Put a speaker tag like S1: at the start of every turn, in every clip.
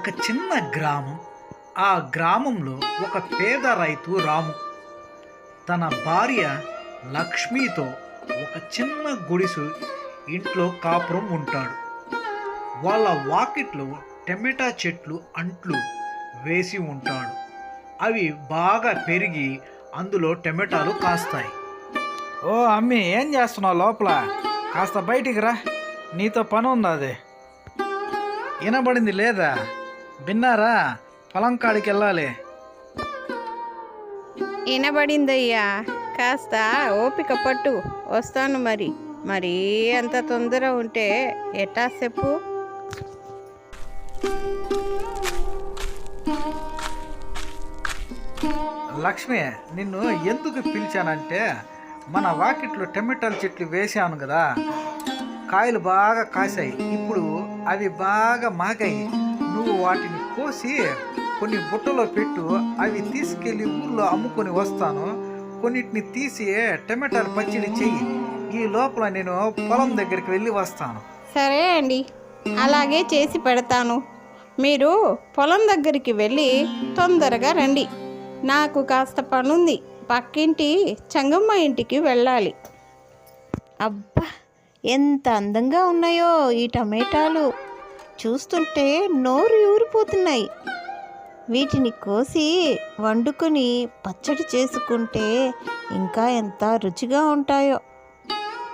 S1: ఒక చిన్న గ్రామం. ఆ గ్రామంలో ఒక పేద రైతు రాము. తన భార్య లక్ష్మితో ఒక చిన్న గుడిసు ఇంట్లో కాపురం ఉంటాడు. వాళ్ళ వాకిట్లో టమాటా చెట్లు అంట్లు వేసి ఉంటాడు. అవి బాగా పెరిగి అందులో టమాటాలు కాస్తాయి.
S2: ఓ అమ్మి ఏం చేస్తున్నావు లోపల? కాస్త బయటికి రా. నీతో పని ఉంది అది. వినబడింది లేదా? విన్నారా? పొలం కాడికి వెళ్ళాలి.
S3: వినబడిందయ్యా. కాస్త ఓపిక పట్టు. వస్తాను మరి. మరీ అంత తొందర ఉంటే ఎట్టా చెప్పు?
S2: లక్ష్మి నిన్ను ఎందుకు పిలిచానంటే మన వాకిట్లో టమాటాల చెట్లు వేసాను కదా. కాయలు బాగా కాసాయి ఇప్పుడు అవి బాగా మాగాయి. నువ్వు వాటిని కోసి కొన్ని బుట్టలో పెట్టు అవి తీసుకెళ్ళి ఊర్లో అమ్ముకొని వస్తాను. కొన్నిటిని తీసి టమాటాల పచ్చడి చెయ్యి. ఈ లోపల నేను పొలం దగ్గరికి వెళ్ళి వస్తాను.
S3: సరే అండి. అలాగే చేసి పెడతాను. మీరు పొలం దగ్గరికి వెళ్ళి తొందరగా రండి. నాకు కాస్త పనుంది. పక్కింటి చంగమ్మ ఇంటికి వెళ్ళాలి. అబ్బా ఎంత అందంగా ఉన్నాయో ఈ టమాటాలు. చూస్తుంటే నోరు ఊరిపోతున్నాయి. వీటిని కోసి వండుకొని పచ్చడి చేసుకుంటే ఇంకా ఎంత రుచిగా ఉంటాయో.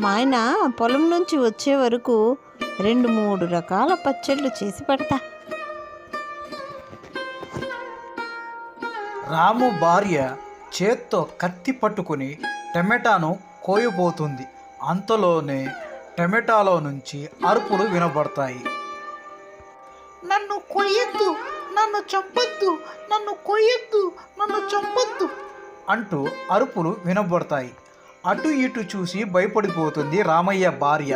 S3: మా ఆయన పొలం నుంచి వచ్చే వరకు రెండు మూడు రకాల పచ్చళ్ళు చేసి పెడతా.
S1: రాము భార్య చేత్తో కత్తి పట్టుకుని టమాటాను కోయబోతుంది. అంతలోనే టమాటాలో నుంచి అరుపులు వినబడతాయి.
S4: కొయ్యొద్దు నన్ను చంపొద్దు నన్ను కొయ్యొద్దు నన్ను చంపొద్దు.
S1: అంటూ అరుపులు వినబడతాయి. అటు ఇటు చూసి భయపడిపోతుంది రామయ్య భార్య.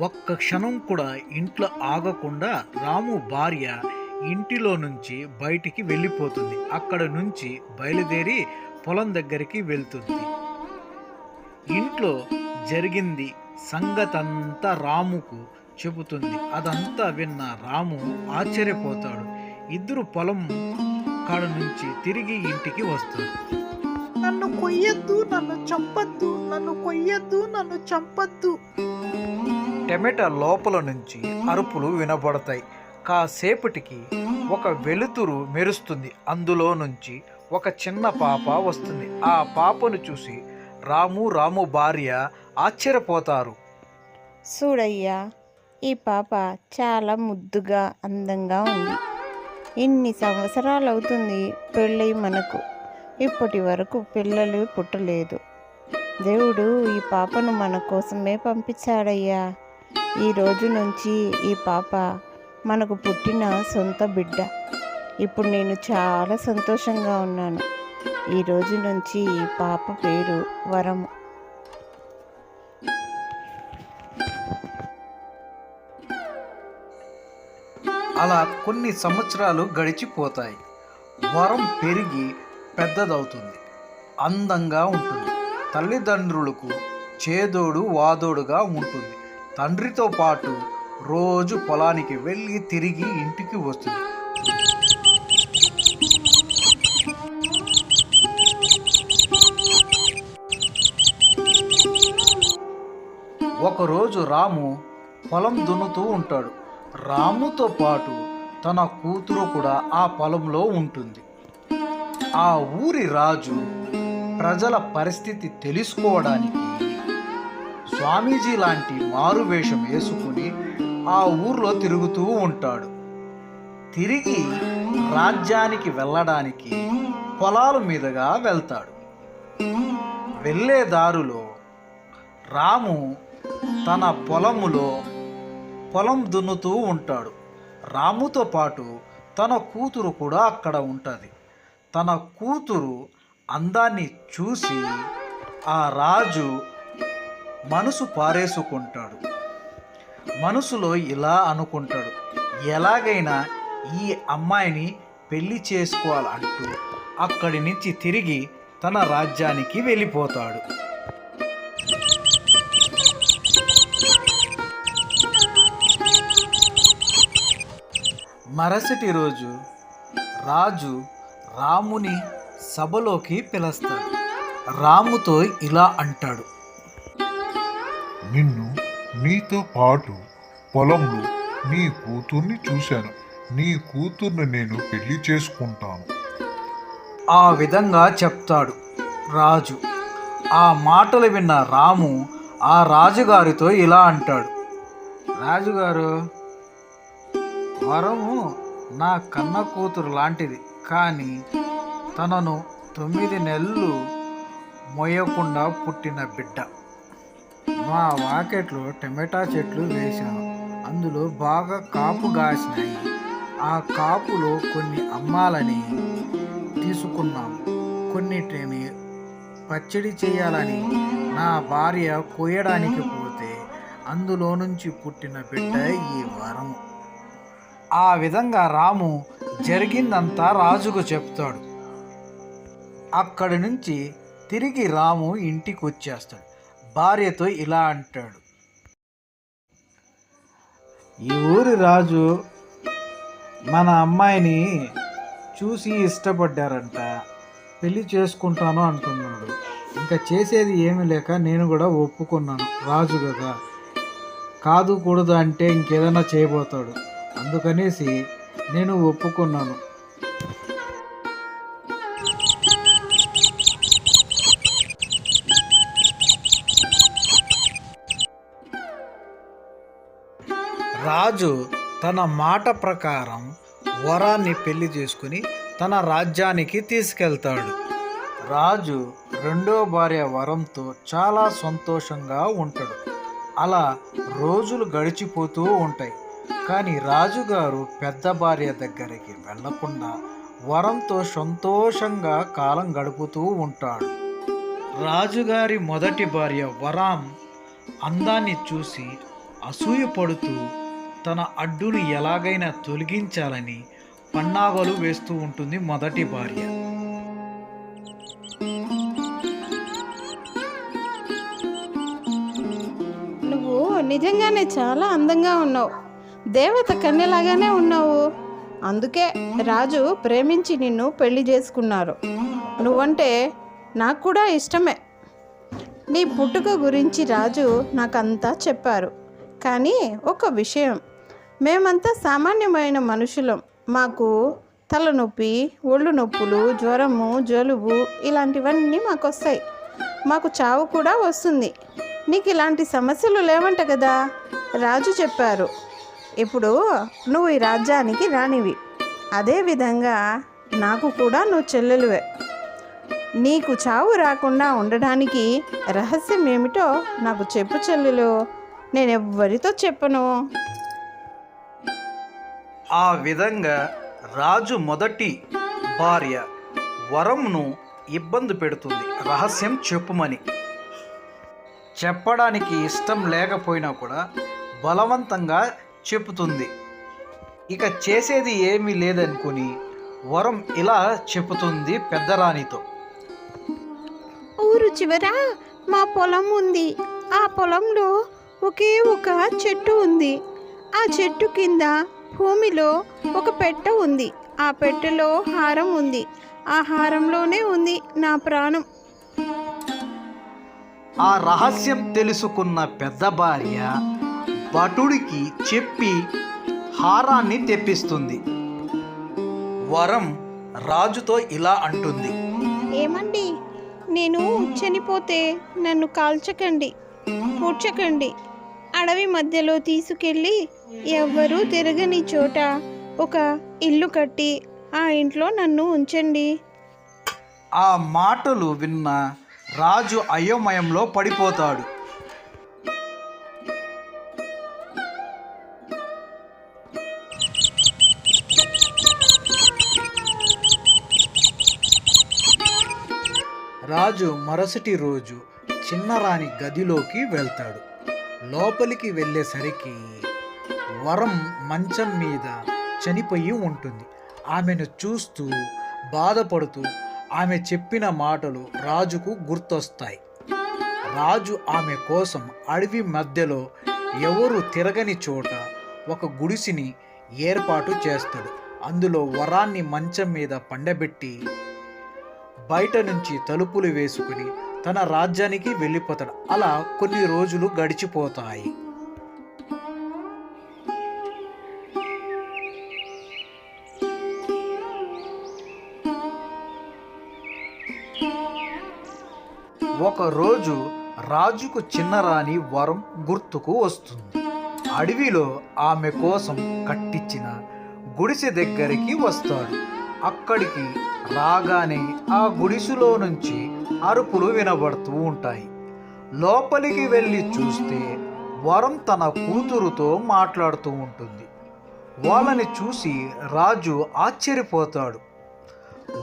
S1: ఒక్క క్షణం కూడా ఇంట్లో ఆగకుండా రాము భార్య ఇంటిలో నుంచి బయటికి వెళ్ళిపోతుంది. అక్కడ నుంచి బయలుదేరి పొలం దగ్గరికి వెళ్తుంది. ఇంట్లో జరిగింది సంగతంతా రాముకు చెబుతుంది. అదంతా విన్న రాము ఆశ్చర్యపోతాడు. ఇద్దరు పొలం కాడ నుంచి తిరిగి ఇంటికి వస్తారు.
S4: నన్ను కొయ్యొద్దు నన్ను చంపొద్దు నన్ను కొయ్యొద్దు నన్ను చంపొద్దు.
S1: టమాటా లోపల నుంచి అరుపులు వినబడతాయి. కాసేపటికి ఒక వెలుతురు మెరుస్తుంది. అందులో నుంచి ఒక చిన్న పాప వస్తుంది. ఆ పాపను చూసి రాము రాము భార్య ఆశ్చర్యపోతారు.
S3: చూడయ్యా ఈ పాప చాలా ముద్దుగా అందంగా ఉంది. ఇన్ని సంవత్సరాలు అవుతుంది పెళ్ళై మనకు. ఇప్పటి వరకు పిల్లలు పుట్టలేదు. దేవుడు ఈ పాపను మన కోసమే పంపించాడయ్యా. ఈ రోజు నుంచి ఈ పాప మనకు పుట్టిన సొంత బిడ్డ. ఇప్పుడు నేను చాలా సంతోషంగా ఉన్నాను. ఈ రోజు నుంచి ఈ పాప పేరు వరము.
S1: అలా కొన్ని సంవత్సరాలు గడిచిపోతాయి. వరం పెరిగి పెద్దదవుతుంది. అందంగా ఉంటుంది. తల్లిదండ్రులకు చేదోడు వాదోడుగా ఉంటుంది. తండ్రితో పాటు రోజు పొలానికి వెళ్ళి తిరిగి ఇంటికి వస్తుంది. ఒకరోజు రాము పొలం దున్నుతూ ఉంటాడు. రాముతో పాటు తన కూతురు కూడా ఆ పొలంలో ఉంటుంది. ఆ ఊరి రాజు ప్రజల పరిస్థితి తెలుసుకోవడానికి స్వామీజీ లాంటి మారువేషం వేసుకుని ఆ ఊర్లో తిరుగుతూ ఉంటాడు. తిరిగి రాజ్యానికి వెళ్ళడానికి పొలాల మీదుగా వెళ్తాడు. వెళ్ళే దారిలో రాము తన పొలములో పొలం దున్నుతూ ఉంటాడు. రాముతో పాటు తన కూతురు కూడా అక్కడ ఉంటుంది. తన కూతురు అందాన్ని చూసి ఆ రాజు మనసు పారేసుకుంటాడు. మనసులో ఇలా అనుకుంటాడు ఎలాగైనా ఈ అమ్మాయిని పెళ్ళి చేసుకోవాలంటూ అక్కడి నుంచి తిరిగి తన రాజ్యానికి వెళ్ళిపోతాడు. మరుసటి రోజు రాజు రాముని సభలోకి పిలుస్తాడు. రాముతో ఇలా అంటాడు.
S5: నిన్ను నీతో పాటు పొలంలో నీ కూతుర్ని చూశాను. నీ కూతుర్ని నేను పెళ్ళి చేసుకుంటాను.
S1: ఆ విధంగా చెప్తాడు రాజు. ఆ మాటలు విన్న రాము ఆ రాజుగారితో ఇలా అంటాడు. రాజుగారు వరము నా కన్న కూతురు లాంటిది. కానీ తనను తొమ్మిది నెలలు మోయకుండా పుట్టిన బిడ్డ. మా వాకెట్లో టమాటా చెట్లు వేశాను. అందులో బాగా కాపు కాసినాయి ఆ కాపులో కొన్ని అమ్మాలని తీసుకున్నాం. కొన్నిటిని పచ్చడి చేయాలని నా భార్య కోయడానికి పోతే అందులో నుంచి పుట్టిన బిడ్డ ఈ వరం ఆ విధంగా రాము జరిగిందంతా రాజుకు చెప్తాడు. అక్కడి నుంచి తిరిగి రాము ఇంటికి వచ్చేస్తాడు భార్యతో ఇలా అంటాడు. ఈ ఊరి రాజు మన అమ్మాయిని చూసి ఇష్టపడ్డారంట. పెళ్ళి చేసుకుంటాను అంటున్నాడు. ఇంకా చేసేది ఏమీ లేక నేను కూడా ఒప్పుకున్నాను. రాజు కదా. కాదు కూడదు అంటే ఇంకేదైనా చేయబోతాడు. అందుకనేసి నేను ఒప్పుకున్నాను. రాజు తన మాట ప్రకారం వరాన్ని పెళ్ళి చేసుకుని తన రాజ్యానికి తీసుకెళ్తాడు. రాజు రెండో భార్య వరంతో చాలా సంతోషంగా ఉంటాడు. అలా రోజులు గడిచిపోతూ ఉంటాయి. కానీ రాజుగారు పెద్ద భార్య దగ్గరికి వెళ్ళకుండా వరంతో సంతోషంగా కాలం గడుపుతూ ఉంటాడు. రాజుగారి మొదటి భార్య వరాం అందాన్ని చూసి అసూయపడుతూ తన అడ్డును ఎలాగైనా తొలగించాలని పన్నాగలు వేస్తూ ఉంటుంది మొదటి భార్య.
S6: నువ్వు నిజంగానే చాలా అందంగా ఉన్నావు. దేవత కన్యలాగానే ఉన్నావు. అందుకే రాజు ప్రేమించి నిన్ను పెళ్ళి చేసుకున్నారు. నువ్వంటే నాకు కూడా ఇష్టమే. నీ పుట్టుక గురించి రాజు నాకంతా చెప్పారు. కానీ ఒక విషయం. మేమంతా సామాన్యమైన మనుషులం. మాకు తలనొప్పి ఒళ్ళు నొప్పులు జ్వరము జలుబు ఇలాంటివన్నీ మాకు వస్తాయి మాకు చావు కూడా వస్తుంది. నీకు ఇలాంటి సమస్యలు లేవంట కదా? రాజు చెప్పారు. ఇప్పుడు నువ్వు ఈ రాజ్యానికి రానివి. అదేవిధంగా నాకు కూడా నువ్వు చెల్లెలువే. నీకు చావు రాకుండా ఉండడానికి రహస్యం ఏమిటో నాకు చెప్పు చెల్లెలు. నేను ఎవ్వరితో చెప్పను.
S1: ఆ విధంగా రాజు మొదటి భార్య వరంను ఇబ్బంది పెడుతుంది. రహస్యం చెప్పుమని. చెప్పడానికి ఇష్టం లేకపోయినా కూడా బలవంతంగా చెప్పుతుంది ఇక చేసేది ఏమీ లేదనుకుని వరం ఇలా చెప్పుతుంది పెద్దరాణితో.
S6: ఊరు చివర మా పొలం ఉంది. ఆ పొలంలో ఒకే ఒక చెట్టు ఉంది. ఆ చెట్టు కింద భూమిలో ఒక పెట్ట ఉంది. ఆ పెట్టెలో హారం ఉంది. ఆ హారంలోనే ఉంది నా ప్రాణం.
S1: ఆ రహస్యం తెలుసుకున్న పెద్ద భార్య భటుడికి చెప్పి హారాన్ని తెప్పిస్తుంది. వరం రాజుతో ఇలా అంటుంది.
S6: ఏమండి నేను చనిపోతే నన్ను కాల్చకండి పూడ్చకండి అడవి మధ్యలో తీసుకెళ్ళి ఎవ్వరూ తిరగని చోట ఒక ఇల్లు కట్టి ఆ ఇంట్లో నన్ను ఉంచండి.
S1: ఆ మాటలు విన్న రాజు అయోమయంలో పడిపోతాడు. రాజు మరుసటి రోజు చిన్నరాణి గదిలోకి వెళ్తాడు. లోపలికి వెళ్ళేసరికి వరం మంచం మీద చనిపోయి ఉంటుంది. ఆమెను చూస్తూ బాధపడుతూ ఆమె చెప్పిన మాటలు రాజుకు గుర్తొస్తాయి. రాజు ఆమె కోసం అడవి మధ్యలో ఎవరు తిరగని చోట ఒక గుడిసిని ఏర్పాటు చేస్తాడు. అందులో వరాన్ని మంచం మీద పండబెట్టి బయట నుంచి తలుపులు వేసుకుని తన రాజ్యానికి వెళ్ళిపోతాడు. అలా కొన్ని రోజులు గడిచిపోతాయి. ఒకరోజు రాజుకు చిన్నరాణి వరం గుర్తుకు వస్తుంది. అడవిలో ఆమె కోసం కట్టించిన గుడిసె దగ్గరికి వస్తాడు. అక్కడికి రాగానే ఆ గుడిసులో నుంచి అరుపులు వినబడుతూ ఉంటాయి. లోపలికి వెళ్ళి చూస్తే వరం తన కూతురుతో మాట్లాడుతూ ఉంటుంది. వాళ్ళని చూసి రాజు ఆశ్చర్యపోతాడు.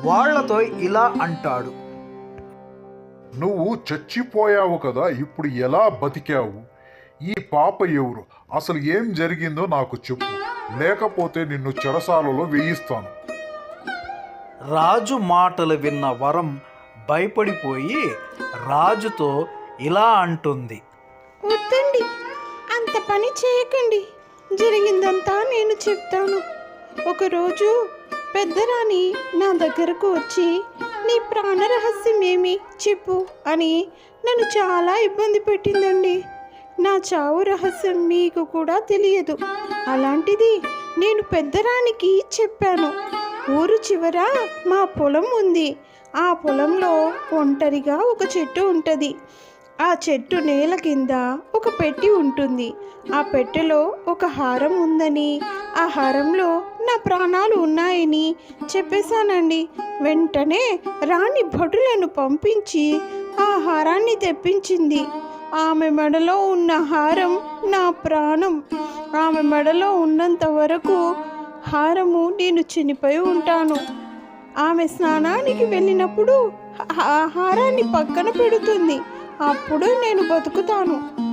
S1: వాళ్ళతో ఇలా అంటాడు.
S5: నువ్వు చచ్చిపోయావు కదా ఇప్పుడు ఎలా బతికావు? ఈ పాప ఎవరు? అసలు ఏం జరిగిందో నాకు చెప్పు. లేకపోతే నిన్ను చెరసాలలో వేయిస్తాను.
S1: రాజు మాటలు విన్న వరం భయపడిపోయి రాజుతో ఇలా అంటుంది.
S6: వద్దండి అంత పని చేయకండి. జరిగిందంతా నేను చెప్తాను. ఒకరోజు పెద్దరాణి నా దగ్గరకు వచ్చి నీ ప్రాణ రహస్యం ఏమి? చెప్పు అని నన్ను చాలా ఇబ్బంది పెట్టిందండి. నా చావు రహస్యం మీకు కూడా తెలియదు. అలాంటిది నేను పెద్దరానికి చెప్పాను. ఊరు చివర మా పొలం ఉంది. ఆ పొలంలో ఒంటరిగా ఒక చెట్టు ఉంటుంది. ఆ చెట్టు నేల కింద ఒక పెట్టి ఉంటుంది. ఆ పెట్టెలో ఒక హారం ఉందని ఆ హారంలో నా ప్రాణాలు ఉన్నాయని చెప్పేశానండి. వెంటనే రాణి భటులను పంపించి ఆ హారాన్ని తెప్పించింది. ఆమె మెడలో ఉన్న హారం నా ప్రాణం. ఆమె మెడలో ఉన్నంత వరకు హారము నేను చనిపోయి ఉంటాను. ఆమె స్నానానికి వెళ్ళినప్పుడు ఆ హారాన్ని పక్కన పెడుతుంది. అప్పుడు నేను బతుకుతాను.